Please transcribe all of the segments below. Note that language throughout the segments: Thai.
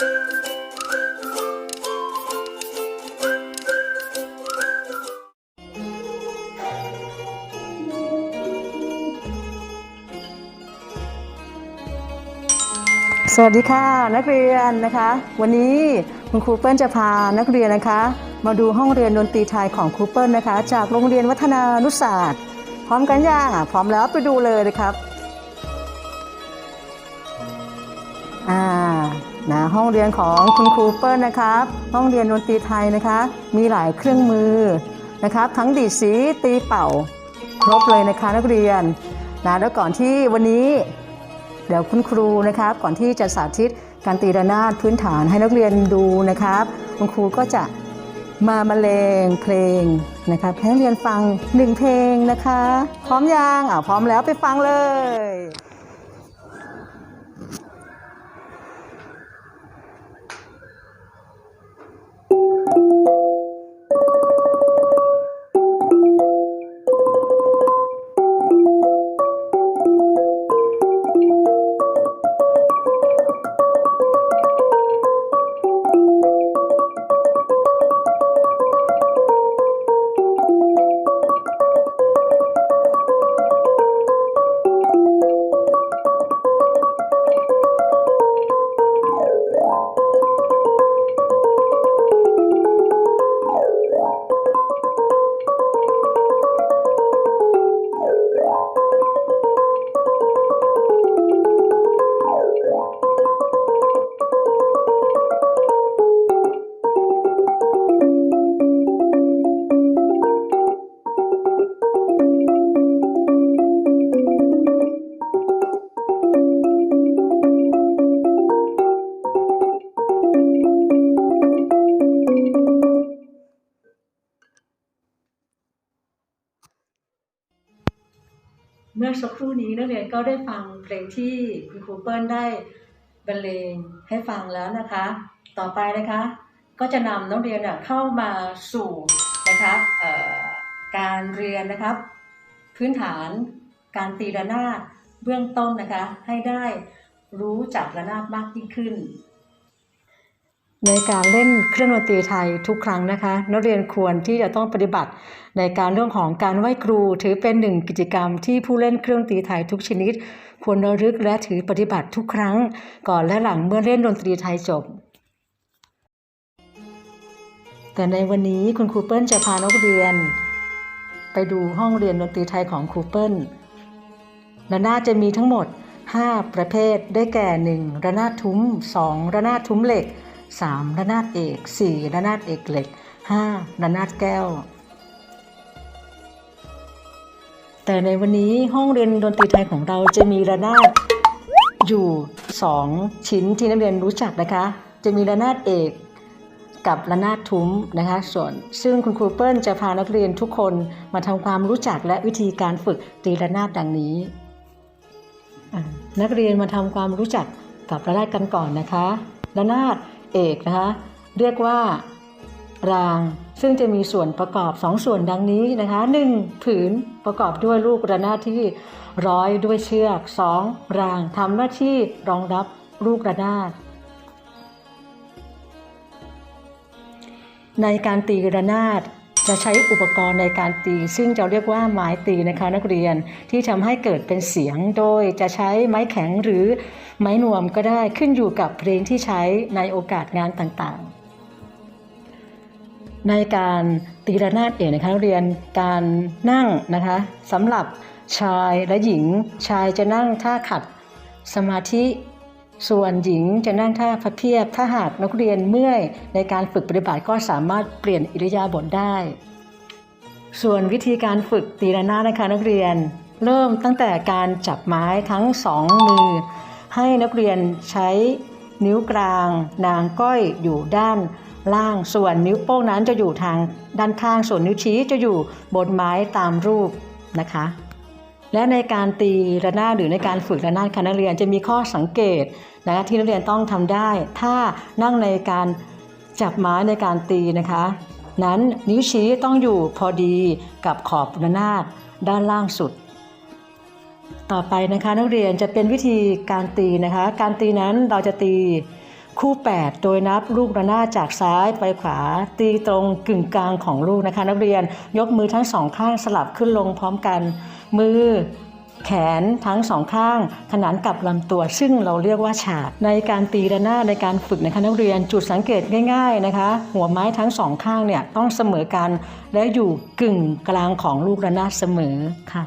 สวัสดีค่ะนักเรียนนะคะ วันนี้คุณครูเปิ้ลจะพานักเรียนนะคะ มาดูห้องเรียนดนตรีไทยของครูเปิ้ลนะคะ จากโรงเรียนวัฒนานุศาสตร์ พร้อมกันย่าพร้อมแล้วไปดูเลยเลยครับอ่า นะห้องเรียนของคุณครูเปิ้ลนะครับ ห้องเรียนดนตรีไทยนะคะ มีหลายเครื่องมือนะครับ ทั้งดีดสีตีเป่า ครบเลยนะคะนักเรียนนะแล้วก่อนที่วันนี้ เดี๋ยวคุณครูนะครับ ก่อนที่จะสาธิตการตีระนาดพื้นฐานให้นักเรียนดูนะครับ คุณครูก็จะมาบรรเลงเพลงนะครับให้นักเรียนฟังหนึ่งเพลงนะคะ พร้อมยังอ่าพร้อมแล้วไปฟังเลย เมื่อสักครู่นี้นักเรียนก็ได้ฟังเพลงที่คุณครูเปิ้ลได้บรรเลงให้ฟังแล้วนะคะ ต่อไปนะคะ ก็จะนำนักเรียนเข้ามาสู่นะคะการเรียนนะครับ พื้นฐานการตีระนาดเบื้องต้นนะคะ ให้ได้รู้จักระนาดมากยิ่งขึ้น ในการเล่นเครื่องดนตรีไทยทุกครั้งนะคะ นักเรียนควรที่จะต้องปฏิบัติในการเรื่องของการไหว้ครู ถือเป็นหนึ่งกิจกรรมที่ผู้เล่นเครื่องดนตรีไทยทุกชนิด ควรระลึกและถือปฏิบัติทุกครั้ง ก่อนและหลังเมื่อเล่นดนตรีไทยจบ แต่ในวันนี้คุณครูเปิ้ลจะพานักเรียน ไปดูห้องเรียนดนตรีไทยของครูเปิ้ลระนาจะมีทั้งหมด 5 ประเภทได้แก่ 1. ระนาดทุ้ม 2. ระนาดทุ้มเหล็ก 3. ระนาดเอก 4. ระนาดเอกเหล็ก 5. ระนาดแก้ว แต่ในวันนี้ห้องเรียนดนตรีไทยของเราจะมีระนาดอยู่ 2 ชิ้นที่นักเรียนรู้จักนะคะ จะมีระนาดเอกกับระนาดทุ้มนะคะ ส่วนซึ่งคุณครูเปิ้ลจะพานักเรียนทุกคนมาทำความรู้จักและวิธีการฝึกตีระนาดดังนี้ นักเรียนมาทำความรู้จักกับระนาดกันก่อนนะคะระนาด เอกนะคะเรียกว่ารางซึ่งจะมีส่วนประกอบ 2 ส่วนดังนี้นะคะ 1. ผืนประกอบด้วยลูกระนาดที่ร้อยด้วยเชือก 2. รางทำหน้าที่รองรับลูกระนาด ในการตีระนาด จะใช้อุปกรณ์ในการตี ซึ่งจะเรียกว่าไม้ตีนะคะนักเรียนที่ทำให้เกิดเป็นเสียงโดยจะใช้ไม้แข็งหรือไม้นวมก็ได้ขึ้นอยู่กับเพลงที่ใช้ในโอกาสงานต่างๆ ในการตีระนาดเองนะคะนักเรียนการนั่งนะคะสำหรับชายและหญิงชายจะนั่งท่าขัดสมาธิ ส่วนหญิงจะนั่งท่าพับเพียบ ถ้าหากนักเรียนเมื่อยในการฝึกปฏิบัติก็สามารถเปลี่ยนอิริยาบถได้ ส่วนวิธีการฝึกตีระนาดนะคะนักเรียน เริ่มตั้งแต่การจับไม้ทั้งสองมือ ให้นักเรียนใช้นิ้วกลาง นางก้อยอยู่ด้านล่างส่วนนิ้วโป้งนั้นจะอยู่ทางด้านข้างส่วนนิ้วชี้จะอยู่บนไม้ตามรูปนะคะ และในการตีระนาดหรือในการฝึกระนาดค่ะนักเรียนจะมีข้อสังเกตนะคะที่นักเรียนต้องทำได้ ถ้านั่งในการจับไม้ในการตีนะคะ นั้นนิ้วชี้ต้องอยู่พอดีกับขอบระนาดด้านล่างสุด ต่อไปนะคะนักเรียนจะเป็นวิธีการตีนะคะ การตีนั้นเราจะตี คู่ 8 โดยนับลูกระนาดจากซ้ายไปขวา ตีตรงกึ่งกลางของลูกนะคะ นักเรียนยกมือทั้งสองข้างสลับขึ้นลงพร้อมกัน มือแขนทั้งสองข้างขนานกับลำตัว ซึ่งเราเรียกว่าฉาก ในการตีระนาดในการฝึกนะคะนักเรียนจุดสังเกตง่ายๆนะคะ หัวไม้ทั้งสองข้างเนี่ยต้องเสมอกัน และอยู่กึ่งกลางของลูกระนาดเสมอค่ะ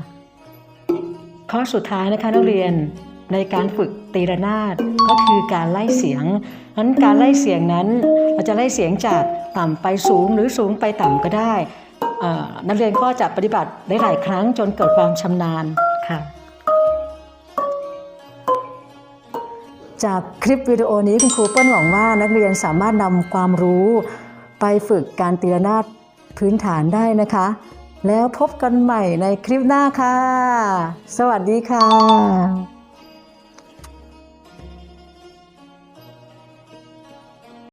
ข้อสุดท้ายนะคะนักเรียน ในการฝึกตีระนาดก็คือการไล่เสียงนั้นการไล่เสียงนั้นเราจะไล่เสียงจากต่ำไปสูงหรือสูงไปต่ำก็ได้เอ่อนักเรียนก็จะปฏิบัติได้หลายครั้งจนเกิดความชำนาญค่ะจากคลิปวิดีโอนี้คุณครูเปิ้ลหวังว่านักเรียนสามารถนำความรู้ไปฝึกการตีระนาดพื้นฐานได้นะคะ แล้วพบกันใหม่ในคลิปหน้าค่ะ สวัสดีค่ะ